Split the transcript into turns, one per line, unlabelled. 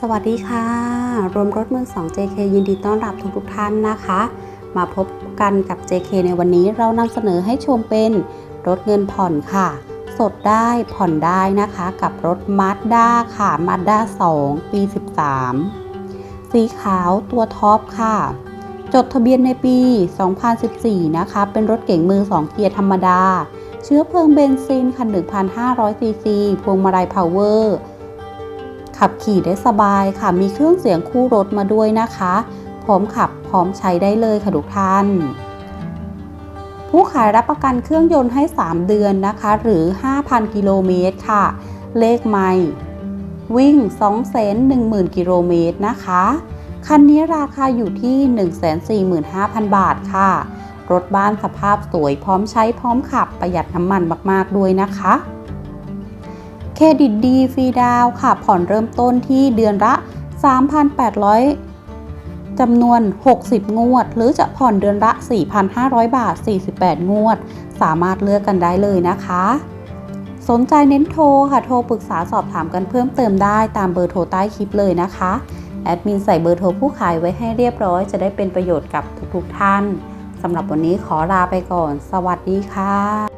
สวัสดีค่ะ รวมรถมือ 2 JK ยินดีต้อนรับทุกทุกท่านนะคะ มาพบกันกับ JK ในวันนี้เรานำเสนอให้ชมเป็นรถเงินผ่อนค่ะ สดได้ผ่อนได้นะคะกับรถ Mazda ค่ะ Mazda 2 ปี 13 สีขาวตัวท็อปค่ะ จดทะเบียนในปี 2014 นะคะ เป็นรถเก๋งมือ 2 เกียร์ธรรมดา เชื้อเพลิงเบนซินคัน1,500ซีซีพวงมาลัยพาวเวอร์ ขับขี่ได้สบายค่ะ มีเครื่องเสียงคู่รถมาด้วยนะคะ พร้อมขับพร้อมใช้ได้เลยค่ะทุกท่าน ผู้ขายรับประกันเครื่องยนต์ให้ 3 เดือนนะคะ หรือ 5,000 กิโลเมตรค่ะ เลขไม่วิ่ง210,000 กิโลเมตรนะคะ คันนี้ราคาอยู่ที่ 145,000 บาทค่ะ รถบ้านสภาพสวยพร้อมใช้พร้อมขับประหยัดน้ำมันมาก ๆ ด้วยนะคะ เครดิตดีฟรีดาวค่ะ ผ่อนเริ่มต้นที่เดือนละ 3,800จำนวน 60 งวด หรือจะผ่อนเดือนละ 4,500 บาท 48 งวด สามารถเลือกกันได้เลยนะคะ สนใจเน้นโทรค่ะ โทรปรึกษาสอบถามกันเพิ่มเติมได้ตามเบอร์โทรใต้คลิปเลยนะคะ แอดมินใส่เบอร์โทรผู้ขายไว้ให้เรียบร้อย จะได้เป็นประโยชน์กับทุกๆท่านสำหรับวันนี้ขอลาไปก่อน สวัสดีค่ะ